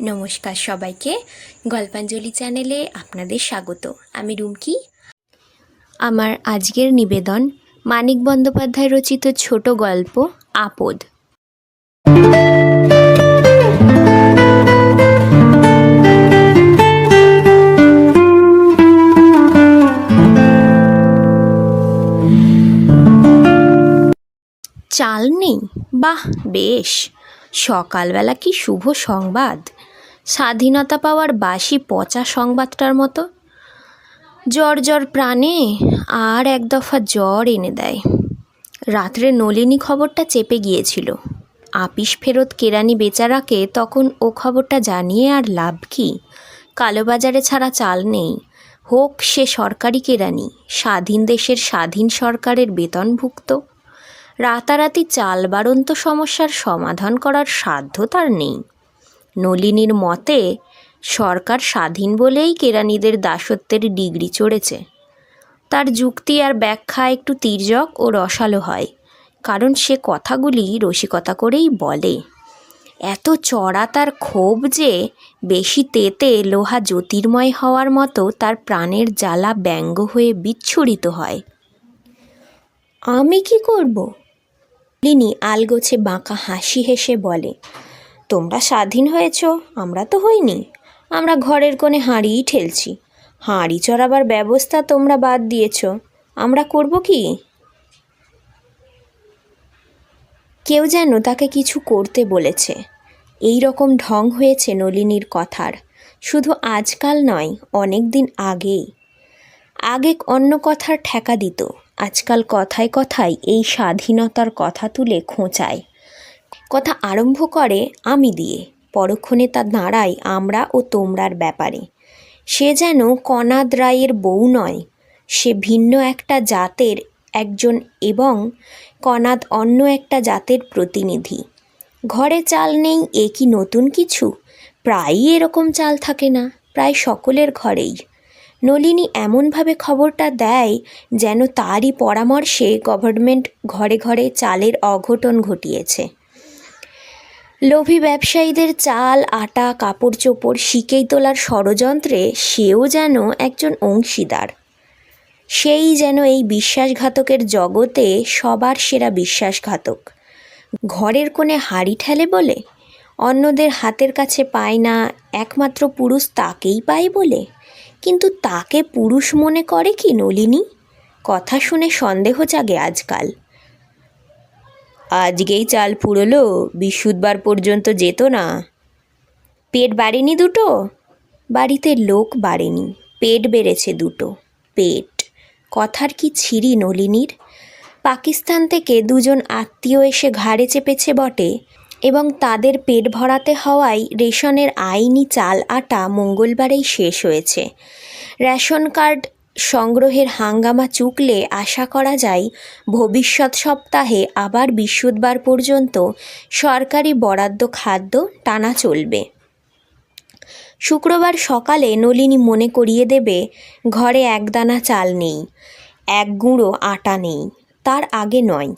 নমস্কার সবাইকে। গল্পাঞ্জলি চ্যানেলে আপনাদের স্বাগত। আমি রুমকি। আমার আজকের নিবেদন মানিক বন্দ্যোপাধ্যায় রচিত ছোট গল্প, আপদ। চাল নেই? বাহ, বেশ। সকালবেলা কি শুভ সংবাদ? স্বাধীনতা পাওয়ার বাসি পচা সংবাদটার মতো। জ্বর জ্বর প্রাণে আর এক দফা জ্বর এনে দেয়। রাত্রে নলিনী খবরটা চেপে গিয়েছিল। আপিস ফেরত কেরানি বেচারাকে তখন ও খবরটা জানিয়ে আর লাভ কি? কালোবাজারে ছাড়া চাল নেই। হোক সে সরকারি কেরানি, স্বাধীন দেশের স্বাধীন সরকারের বেতনভুক্ত। রাতারাতি চাল বাড়ন্ত সমস্যার সমাধান করার সাধ্য তার নেই। নলিনীর মতে, সরকার স্বাধীন বলেই কেরানিদের দাসত্বের ডিগ্রি চড়েছে। তার যুক্তি আর ব্যাখ্যা একটু তির্যক ও রসালো হয়, কারণ সে কথাগুলি রসিকতা করেই বলে। এত চড়া তার ক্ষোভ যে, বেশি তেতে লোহা জ্যোতির্ময় হওয়ার মতো তার প্রাণের জ্বালা ব্যঙ্গ হয়ে বিচ্ছুরিত হয়। আমি কি করব? লিনি আলগোছে বাঁকা হাসি হেসে বলে তোমরা স্বাধীন হয়েছ, আমরা তো হইনি। আমরা ঘরের কোণে হাঁড়িই ঠেলছি। হাঁড়ি চড়াবার ব্যবস্থা তোমরা বাদ দিয়েছ। আমরা করব কি? কেউ যেন তাকে কিছু করতে বলেছে। এই রকম ঢং হয়েছে নলিনীর কথার। শুধু আজকাল নয়, অনেক দিন আগেই। আগে অন্য কথার ঠেকা দিত। আজকাল কথায় কথায় এই স্বাধীনতার কথা তুলে খোঁচায়। কথা আরম্ভ করে আমি দিয়ে। পরক্ষণে তা দাঁড়ায় আমরা ও তোমরার ব্যাপারে। সে যেন কনাদ রায়ের বউ নয়, সে ভিন্ন একটা জাতের একজন এবং কনাদ অন্য একটা জাতের প্রতিনিধি। ঘরে চাল নেই, এ কি নতুন কিছু? প্রায়ই এরকম চাল থাকে না, প্রায় সকলের ঘরেই। নলিনী এমনভাবে খবরটা দেয় যেন তারই পরামর্শে গভর্নমেন্ট ঘরে ঘরে চালের অঘটন ঘটিয়েছে। লোভী ব্যবসায়ীদের চাল, আটা কাপড় চোপড় শিকেই তোলার ষড়যন্ত্রে সেও যেন একজন অংশীদার। সেই যেন এই বিশ্বাসঘাতকের জগতে সবার সেরা বিশ্বাসঘাতক। ঘরের কোণে হাড়ি ঠেলে বলে, অন্যদের হাতের কাছে পায় না, একমাত্র পুরুষ তাকেই পায় বলে। কিন্তু তাকে পুরুষ মনে করে কি নলিনী? কথা শুনে সন্দেহ জাগে আজকাল। আজকেই চাল ফুরলো বিশুদ্ধবার পর্যন্ত যেত না। পেট বাড়েনি দুটো? বাড়িতে লোক বাড়েনি, পেট বেড়েছে দুটো। পেট, কথার কি ছিরি নলিনীর? পাকিস্তান থেকে দুজন আত্মীয় এসে ঘাড়ে চেপেছে বটে, এবং তাদের পেট ভরাতে হওয়ায় রেশনের আইনি চাল আটা মঙ্গলবারেই শেষ হয়েছে। রেশন কার্ড সংগ্রহের হাঙ্গামা চুকলে আশা করা যায়, ভবিষ্যৎ সপ্তাহে আবার বৃহস্পতিবার পর্যন্ত সরকারি বরাদ্দ খাদ্য টানা চলবে। শুক্রবার সকালে নলিনী মনে করিয়ে দেবে, ঘরে একদানা চাল নেই, এক গুঁড়ো আটা নেই, তার আগে নয়।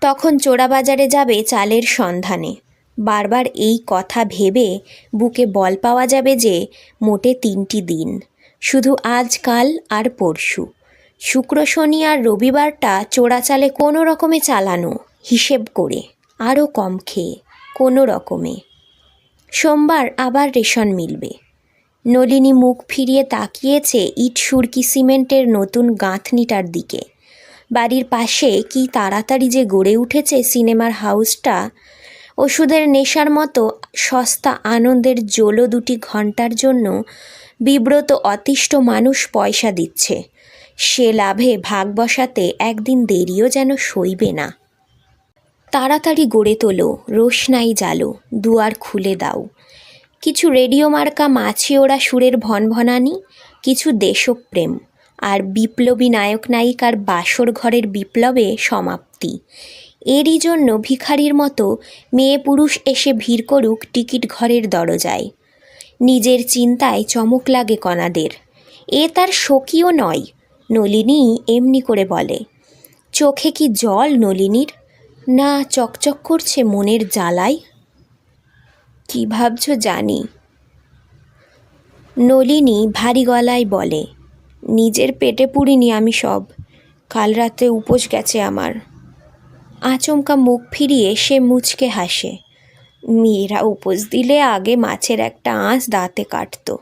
তখন চোরাবাজারে যাবে চালের সন্ধানে। বারবার এই কথা ভেবে বুকে বল পাওয়া যাবে যে, মোটে তিনটি দিন। শুধু আজকাল আর পরশু। শুক্র, শনি আর রবিবারটা চোরাচালে কোনো রকমে চালানো, হিসেব করে, আরও কম খেয়ে, কোনো রকমে। সোমবার আবার রেশন মিলবে। নলিনী মুখ ফিরিয়ে তাকিয়েছে ইট সুরকি সিমেন্টের নতুন গাঁথনিটার দিকে। বাড়ির পাশে কি তাড়াতাড়ি যে গড়ে উঠেছে সিনেমার হাউসটা, ওষুধের নেশার মতো সস্তা আনন্দের জোলো দুটি ঘণ্টার জন্য বিব্রত অতিষ্ঠ মানুষ পয়সা দিচ্ছে। সে লাভে ভাগ বসাতে একদিন দেরিও যেন সইবে না। তাড়াতাড়ি গড়ে তোলো, রোশনাই জ্বালো দুয়ার খুলে দাও। কিছু রেডিও মার্কা মাছি ওরা সুরের ভনভনানি, কিছু দেশপ্রেম, আর বিপ্লবী নায়ক নায়িকার বাসর ঘরের বিপ্লবে সমাপ্তি। এরই জন্য ভিখারির মতো মেয়ে পুরুষ এসে ভিড় করুক টিকিট ঘরের দরজায়। নিজের চিন্তায় চমক লাগে কণাদের। এ তার শোকীয় নয়, নলিনী এমনি করে বলে। চোখে কি জল নলিনীর? না চকচক করছে মনের জ্বালায়? কি ভাবছ জানি? নলিনী ভারী গলায় বলে, নিজের পেটে পুড়িনি আমি সব, কাল রাতে উপোস গেছে আমার। আচমকা মুখ ফিরিয়ে সে মুচকে হাসে। মেয়েরা উপোস দিলে আগে মাছের একটা আঁশ দাঁতে কাটতো।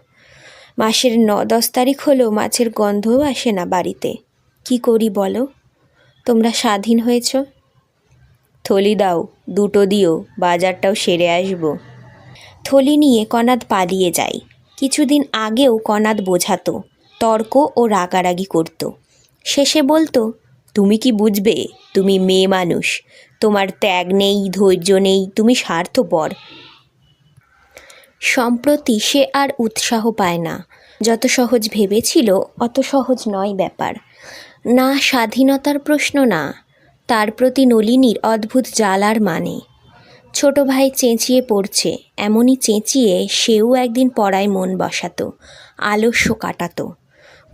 মাসের ন দশ তারিখ হলেও মাছের গন্ধও আসে না বাড়িতে। কি করি বলো? তোমরা স্বাধীন হয়েছ? থলি দাও, দুটো দিও, বাজারটাও সেরে আসব। থলি নিয়ে কনাদ পালিয়ে যায়। কিছুদিন আগেও কনাদ বোঝাতো, তর্ক ও রাগারাগি করত। শেষে বলতো, তুমি কি বুঝবে? তুমি মেয়ে মানুষ। তোমার ত্যাগ নেই, ধৈর্য নেই, তুমি স্বার্থপর। সম্প্রতি সে আর উৎসাহ পায় না। যত সহজ ভেবেছিল, অত সহজ নয় ব্যাপার। না, স্বাধীনতার প্রশ্ন না, তার প্রতি নলিনীর অদ্ভুত জ্বালার মানে। ছোট ভাই চেঁচিয়ে পড়ছে, এমনই চেঁচিয়ে সেও একদিন পড়ায় মন বসাতো, আলস্য কাটাতো।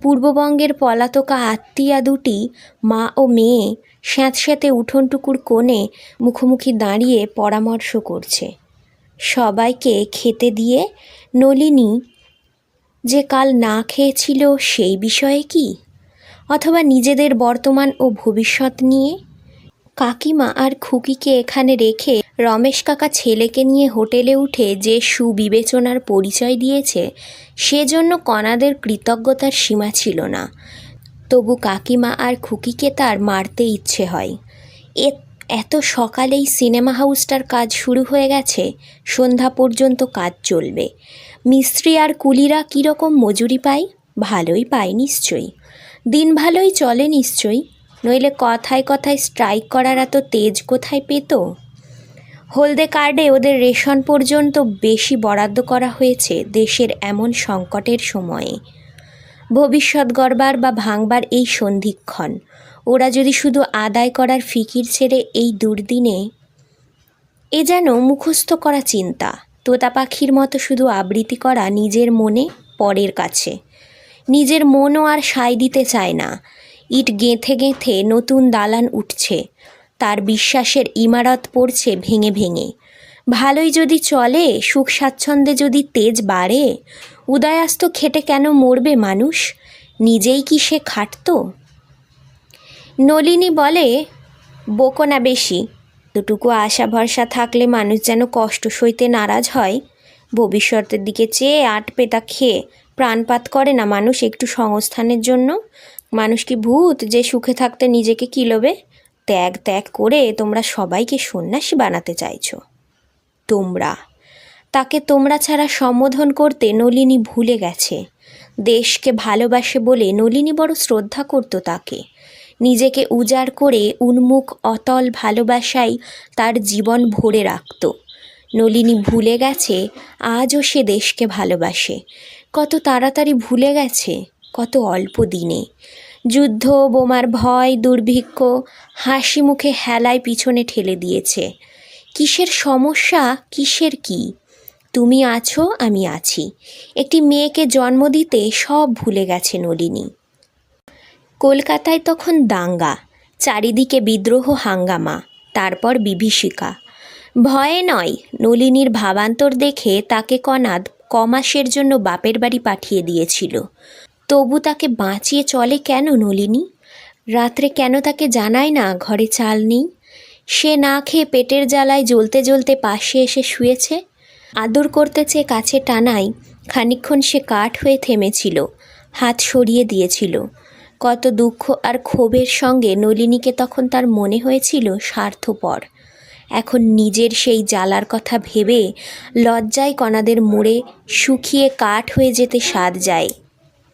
পূর্ববঙ্গের পলাতকা আত্মীয়া দুটি, মা ও মেয়ে স্যাঁতস্যাঁতে উঠোনটুকুর কোণে মুখোমুখি দাঁড়িয়ে পরামর্শ করছে। সবাইকে খেতে দিয়ে, নলিনী, যে কাল না খেয়েছিল সেই বিষয়ে কি? অথবা নিজেদের বর্তমান ও ভবিষ্যৎ নিয়ে? কাকিমা আর খুকিকে এখানে রেখে রমেশ কাকা ছেলেকে নিয়ে হোটেলে উঠে যে সুবিবেচনার পরিচয় দিয়েছে, সেজন্য কণাদের কৃতজ্ঞতার সীমা ছিল না। তবু কাকিমা আর খুকিকে তার মারতে ইচ্ছে হয়। এ, এত সকালেই সিনেমা হাউসটার কাজ শুরু হয়ে গেছে, সন্ধ্যা পর্যন্ত কাজ চলবে। মিস্ত্রি আর কুলিরা কীরকম মজুরি পায়? ভালোই পায় নিশ্চয়ই। দিন ভালোই চলে নিশ্চয়ই, নইলে কথায় কথায় স্ট্রাইক করার এত তেজ কোথায় পেত? হলদে কার্ডে ওদের রেশন পর্যন্ত বেশি বরাদ্দ করা হয়েছে দেশের এমন সংকটের সময়ে। ভবিষ্যৎ গড়বার বা ভাঙবার এই সন্ধিক্ষণ। ওরা যদি শুধু আদায় করার ফিকির ছেড়ে এই দুর্দিনে এ যেন মুখস্থ করা চিন্তা তোতা পাখির মতো শুধু আবৃত্তি করা নিজের মনে পরের কাছে। নিজের মনও আর সায় দিতে চায় না। ইট গেঁথে গেঁথে নতুন দালান উঠছে। তার বিশ্বাসের ইমারত পড়ছে ভেঙে ভেঙে। ভালোই যদি চলে, সুখ স্বাচ্ছন্দ্যে যদি তেজ বাড়ে উদয়াস্ত খেটে কেন মরবে মানুষ? নিজেই কি সে খাটতো? নলিনী বলে, বকো না বেশি। দুটুকু আশা ভরসা থাকলে মানুষ যেন কষ্ট সইতে নারাজ হয়। ভবিষ্যতের দিকে চেয়ে আট পেটা খেয়ে প্রাণপাত করে না মানুষ একটু সংস্থানের জন্য? মানুষ কি ভূত যে সুখে থাকতে নিজেকে কিলোবে ত্যাগ ত্যাগ করে তোমরা সবাইকে সন্ন্যাসী বানাতে চাইছো। তোমরা তাকে তোমরা ছাড়া সম্বোধন করতে নলিনী ভুলে গেছে। দেশকে ভালোবাসে বলে নলিনী বড় শ্রদ্ধা করত তাকে। নিজেকে উজাড় করে উন্মুখ, অতল ভালোবাসায় তার জীবন ভরে রাখত। নলিনী ভুলে গেছে, আজও সে দেশকে ভালোবাসে। কত তাড়াতাড়ি ভুলে গেছে, কত অল্প দিনে। যুদ্ধ, বোমার ভয়, দুর্ভিক্ষ, হাসি মুখে হেলায় পিছনে ঠেলে দিয়েছে। কিসের সমস্যা, কিসের কি? তুমি আছো, আমি আছি। একটি মেয়েকে জন্ম দিতে সব ভুলে গেছে নলিনী। কলকাতায় তখন দাঙ্গা, চারিদিকে বিদ্রোহ হাঙ্গামা, তারপর বিভীষিকা। ভয়ে নয়, নলিনীর ভাবান্তর দেখে তাকে কনাদ কমাসের জন্য বাপের বাড়ি পাঠিয়ে দিয়েছিল। তবু তাকে বাঁচিয়ে চলে কেন নলিনী? রাত্রে কেন তাকে জানায় না ঘরে চাল নেই? সে না খেয়ে পেটের জ্বালায় জ্বলতে জ্বলতে পাশে এসে শুয়েছে? আদর করতে চেয়ে কাছে টানাই খানিক্ষণ সে কাঠ হয়ে থেমেছিল, হাত সরিয়ে দিয়েছিল। কত দুঃখ আর ক্ষোভের সঙ্গে নলিনীকে তখন তার মনে হয়েছিল স্বার্থপর। এখন নিজের সেই জ্বালার কথা ভেবে লজ্জায় কণাদের মোড়ে শুকিয়ে কাঠ হয়ে যেতে স্বাদ যায়।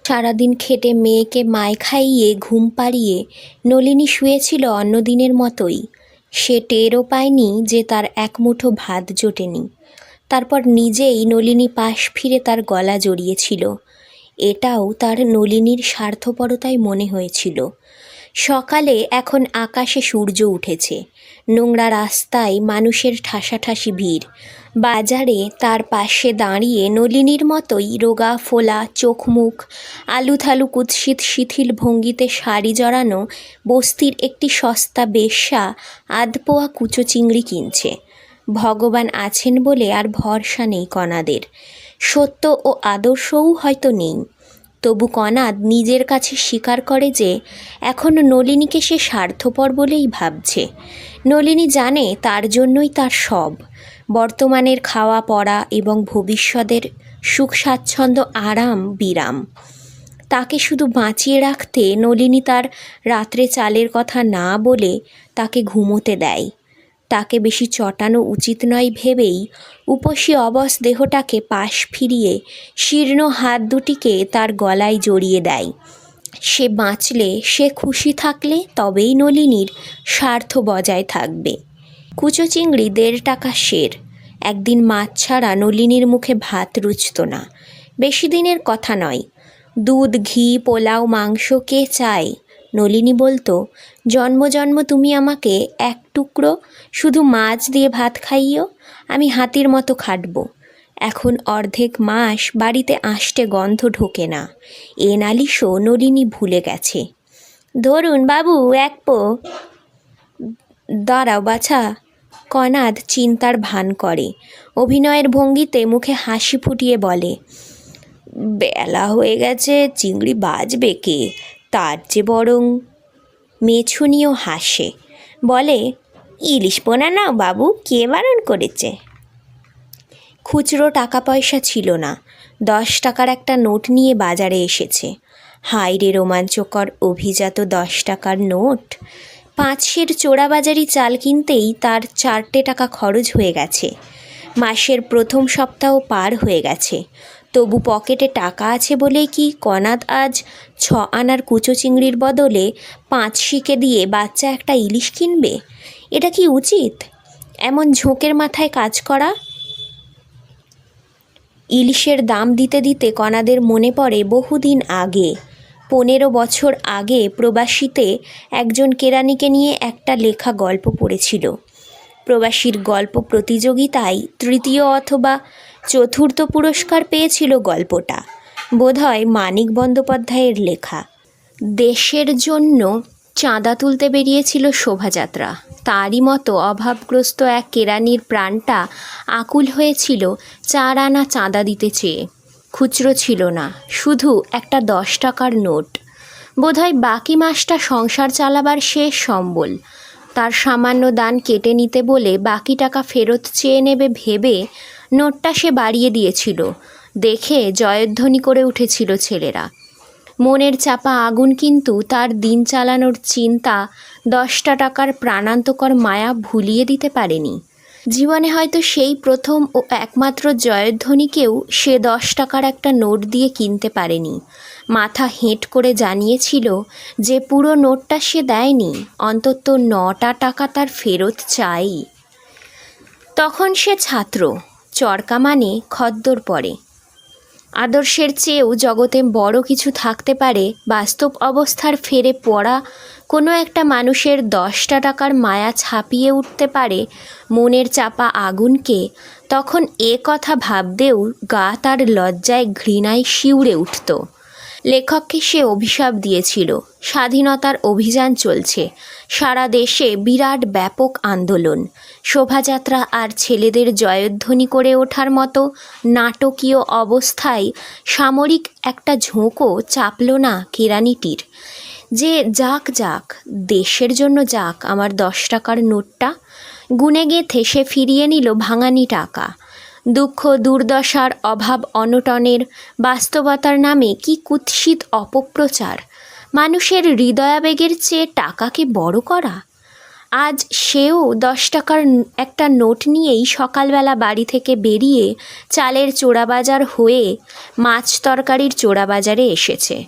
সারাদিন খেটে মেয়েকে মায় খাইয়ে ঘুম পাড়িয়ে নলিনী শুয়েছিল অন্যদিনের মতোই। সে টেরও পায়নি যে তার এক মুঠো ভাত জোটেনি। তারপর নিজেই নলিনী পাশ ফিরে তার গলা জড়িয়েছিল। এটাও তার নলিনীর স্বার্থপরতাই মনে হয়েছিল। সকালে এখন আকাশে সূর্য উঠেছে। নোংরা রাস্তায় মানুষের ঠাসাঠাসি ভিড়। বাজারে তার পাশে দাঁড়িয়ে নলিনীর মতোই রোগা, ফোলা চোখ মুখ আলুথালু কুৎসিত শিথিল ভঙ্গিতে শাড়ি জড়ানো বস্তির একটি সস্তা বেশ্যা, আধপোয়া কুচো চিংড়ি কিনছে। ভগবান আছেন বলে আর ভরসা নেই কণাদের। সত্য ও আদর্শও হয়তো নেই। তবু কণাদ নিজের কাছে স্বীকার করে যে এখনও নলিনীকে সে স্বার্থপর বলেই ভাবছে। নলিনী জানে তার জন্যই তার সব। বর্তমানের খাওয়া পড়া এবং ভবিষ্যতের সুখ স্বাচ্ছন্দ্য আরাম বিরাম। তাকে শুধু বাঁচিয়ে রাখতে নলিনী তার রাত্রে চালের কথা না বলে তাকে ঘুমোতে দেয়। তাকে বেশি চটানো উচিত নয় ভেবেই উপসী অবস দেহটাকে পাশ ফিরিয়ে শীর্ণ হাত দুটিকে তার গলায় জড়িয়ে দেয়। সে বাঁচলে, সে খুশি থাকলে তবেই নলিনীর স্বার্থ বজায় থাকবে। কুচো চিংড়ি দেড় টাকা শের একদিন মাছ ছাড়া নলিনীর মুখে ভাত রুচত না। বেশি দিনের কথা নয়। দুধ, ঘি, পোলাও, মাংস কে চায়? নলিনী বলতো, জন্ম জন্ম তুমি আমাকে এক টুকরো শুধু মাছ দিয়ে ভাত খাইও আমি হাতির মতো খাটবো। এখন অর্ধেক মাস বাড়িতে আষ্টে গন্ধ ঢোকে না। এ নালিশও নলিনী ভুলে গেছে। ধরুন বাবু, এক পো দাঁড়াও বাছা। কনাদ চিন্তার ভান করে। অভিনয়ের ভঙ্গিতে মুখে হাসি ফুটিয়ে বলে, বেলা হয়ে গেছে, চিংড়ি বাজবে কে? তার যে বরং মেছুনিও হাসে। বলে ইলিশ পোনা নাও বাবু, কে বারণ করেছে? খুচরো টাকা পয়সা ছিল না। দশ টাকার একটা নোট নিয়ে বাজারে এসেছে। হাইরে রোমাঞ্চকর অভিজাত দশ টাকার নোট। পাঁচশের চোরাবাজারি চাল কিনতেই তার চারটে টাকা খরচ হয়ে গেছে। মাসের প্রথম সপ্তাহ পার হয়ে গেছে। তবু পকেটে টাকা আছে বলেই কি কনাদ আজ ছ আনার কুচো চিংড়ির বদলে পাঁচ শিকে দিয়ে বাচ্চা একটা ইলিশ কিনবে? এটা কি উচিত? এমন ঝোঁকের মাথায় কাজ করা? ইলিশের দাম দিতে দিতে কণাদের মনে পড়ে বহুদিন আগে। পনেরো বছর আগে প্রবাসীতে একজন কেরানিকে নিয়ে একটা লেখা গল্প পড়েছিল। প্রবাসীর গল্প প্রতিযোগিতায় তৃতীয় অথবা চতুর্থ পুরস্কার পেয়েছিল গল্পটা। বোধহয় মানিক বন্দ্যোপাধ্যায়ের লেখা। দেশের জন্য চাঁদা তুলতে বেরিয়েছিল শোভাযাত্রা। তারই মতো অভাবগ্রস্ত এক কেরানির প্রাণটা আকুল হয়েছিল চার আনা চাঁদা দিতে চেয়ে। খুচরো ছিল না, শুধু একটা দশ টাকার নোট। বোধহয় বাকি মাসটা সংসার চালাবার শেষ সম্বল। তার সামান্য দান কেটে নিতে বলে বাকি টাকা ফেরত চেয়ে নেবে ভেবে নোটটা সে বাড়িয়ে দিয়েছিল। দেখে জয়ধ্বনি করে উঠেছিল ছেলেরা। মনের চাপা আগুন কিন্তু তার দিন চালানোর চিন্তা দশটা টাকার প্রাণান্তকর মায়া ভুলিয়ে দিতে পারেনি। জীবনে হয়তো সেই প্রথম ও একমাত্র জয়ধ্বনিকেও সে দশ টাকার একটা নোট দিয়ে কিনতে পারেনি। মাথা হেঁট করে জানিয়েছিল যে পুরো নোটটা সে দেয়নি, অন্তত নটা টাকা তার ফেরত চাই। তখন সে ছাত্র চরকা মানে খদ্দর পড়ে। আদর্শের চেয়েও জগতে বড় কিছু থাকতে পারে বাস্তব অবস্থার ফেরে পড়া কোনো একটা মানুষের দশটা টাকার মায়া ছাপিয়ে উঠতে পারে মনের চাপা আগুনকে, তখন এ কথা ভাবতেও গা তার লজ্জায় ঘৃণায় শিউরে উঠত। লেখককে সে অভিশাপ দিয়েছিল, স্বাধীনতার অভিযান চলছে, সারা দেশে বিরাট ব্যাপক আন্দোলন শোভাযাত্রা আর ছেলেদের জয়ধ্বনি করে ওঠার মতো নাটকীয় অবস্থায় সামরিক একটা ঝোঁকও চাপল না কেরানিটির। যে যাক যাক, দেশের জন্য যাক আমার দশ টাকার নোটটা। গুনে গেথে সে ফিরিয়ে নিল ভাঙানি টাকা। দুঃখ, দুর্দশার অভাব অনটনের বাস্তবতার নামে কি কুৎসিত অপপ্রচার। মানুষের হৃদয়াবেগের চেয়ে টাকাকে বড় করা। আজ সেও দশ টাকার একটা নোট নিয়েই সকালবেলা বাড়ি থেকে বেরিয়ে চালের চোরাবাজার হয়ে মাছ তরকারির চোরাবাজারে এসেছে।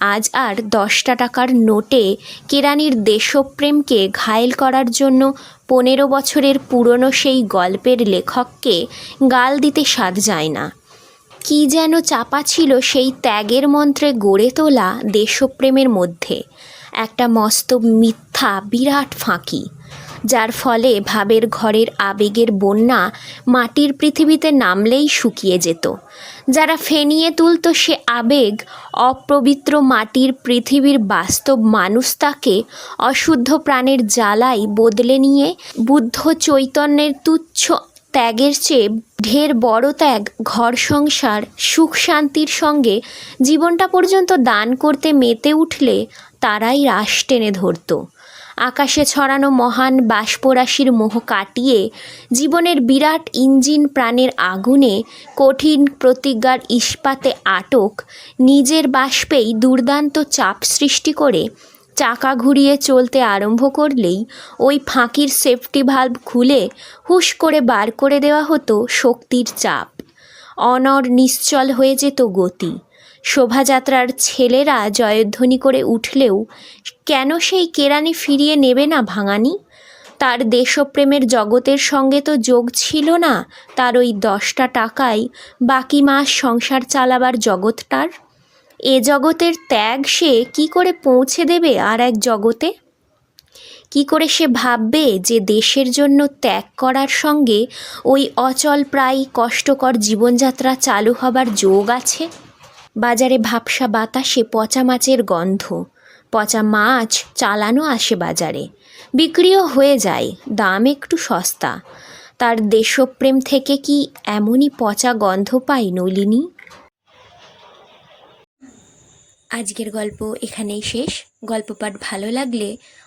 আজ আর দশটা টাকার নোটে কেরানির দেশপ্রেমকে ঘায়েল করার জন্য পনেরো বছরের পুরনো সেই গল্পের লেখককে গাল দিতে স্বাদ যায় না। কি যেন চাপা ছিল সেই ত্যাগের মন্ত্রে গড়ে তোলা দেশপ্রেমের মধ্যে। একটা মস্ত মিথ্যা বিরাট ফাঁকি, যার ফলে ভাবের ঘরের আবেগের বন্যা মাটির পৃথিবীতে নামলেই শুকিয়ে যেত। যারা ফেনিয়ে তুলত সে আবেগ, অপবিত্র মাটির পৃথিবীর বাস্তব মানুষ তাকে অশুদ্ধ প্রাণের জ্বালাই বদলে নিয়ে বুদ্ধ চৈতন্যের তুচ্ছ ত্যাগের চেয়ে ঢের বড় ত্যাগ, ঘর সংসার, সুখ শান্তির সঙ্গে জীবনটা পর্যন্ত দান করতে মেতে উঠলে তারাই রাশ টেনে ধরত। আকাশে ছড়ানো মহান বাষ্পরাশির মোহ কাটিয়ে জীবনের বিরাট ইঞ্জিন প্রাণের আগুনে কঠিন প্রতিজ্ঞার ইস্পাতে আটক নিজের বাষ্পেই দুর্দান্ত চাপ সৃষ্টি করে চাকা ঘুরিয়ে চলতে আরম্ভ করলেই ওই ফাঁকির সেফটি ভাল্ব খুলে হুশ করে বার করে দেওয়া হতো শক্তির চাপ। অনর নিশ্চল হয়ে যেত গতি। শোভাযাত্রার ছেলেরা জয়ধ্বনি করে উঠলেও কেন সেই কেরানি ফিরিয়ে নেবে না ভাঙানি? তার দেশপ্রেমের জগতের সঙ্গে তো যোগ ছিল না, তার ওই দশটা টাকায় বাকি মাস সংসার চালাবার জগৎটার? এ জগতের ত্যাগ সে কি করে পৌঁছে দেবে আর এক জগতে? কি করে সে ভাববে যে দেশের জন্য ত্যাগ করার সঙ্গে ওই অচল প্রায় কষ্টকর জীবনযাত্রা চালু হবার যোগ আছে? বাজারে ভাবসা বাতাসে পচা মাছের গন্ধ, পচা মাছ চালানো আসে বাজারে। বিক্রিও হয়ে যায়, দাম একটু সস্তা। তার দেশপ্রেম থেকে কি এমনই পচা গন্ধ পায় নলিনী? আজকের গল্প এখানেই শেষ। গল্প পাঠ ভালো লাগলে